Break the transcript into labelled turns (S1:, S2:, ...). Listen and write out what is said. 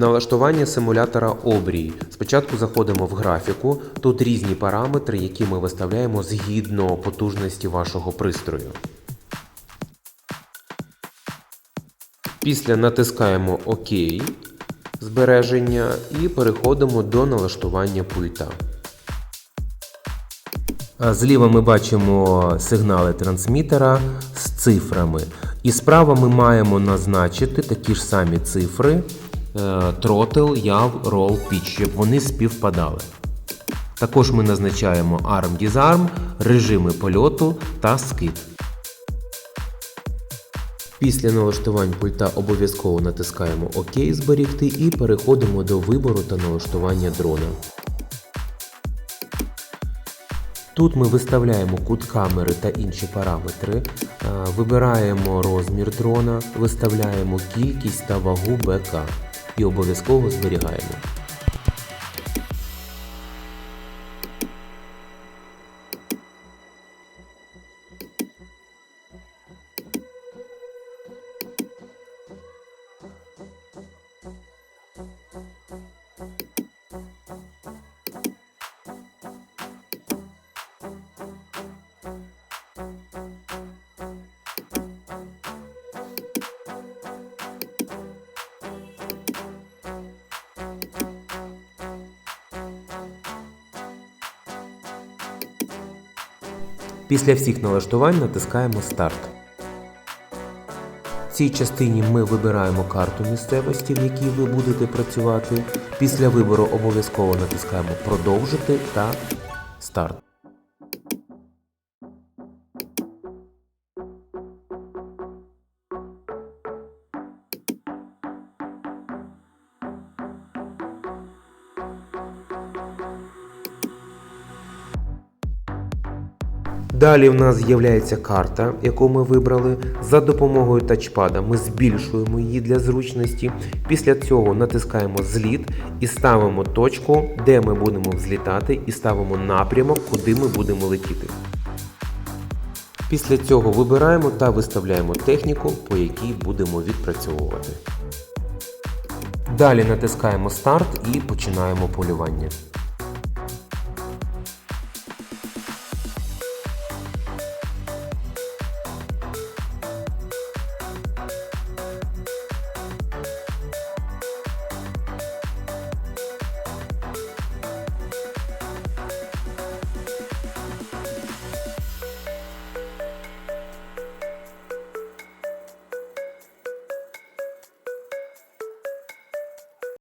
S1: Налаштування симулятора обрій. Спочатку заходимо в графіку. Тут різні параметри, які ми виставляємо згідно потужності вашого пристрою. Після натискаємо ОК збереження і переходимо до налаштування пульта. Зліва ми бачимо сигнали трансмітера з цифрами. І справа ми маємо назначити такі ж самі цифри тротл, яв, roll, pitch, щоб вони співпадали. Також ми назначаємо arm-disarm, режими польоту та скид. Після налаштувань пульта обов'язково натискаємо ОК зберігти і переходимо до вибору та налаштування дрона. Тут ми виставляємо кут камери та інші параметри, е, вибираємо розмір дрона, виставляємо кількість та вагу БК і обов'язково зберігаємо. Після всіх налаштувань натискаємо Старт. В цій частині ми вибираємо карту місцевості, в якій ви будете працювати. Після вибору обов'язково натискаємо Продовжити та Старт. Далі в нас з'являється карта, яку ми вибрали. За допомогою тачпада ми збільшуємо її для зручності. Після цього натискаємо зліт і ставимо точку, де ми будемо взлітати, і ставимо напрямок, куди ми будемо летіти. Після цього вибираємо та виставляємо техніку, по якій будемо відпрацьовувати. Далі натискаємо старт і починаємо полювання.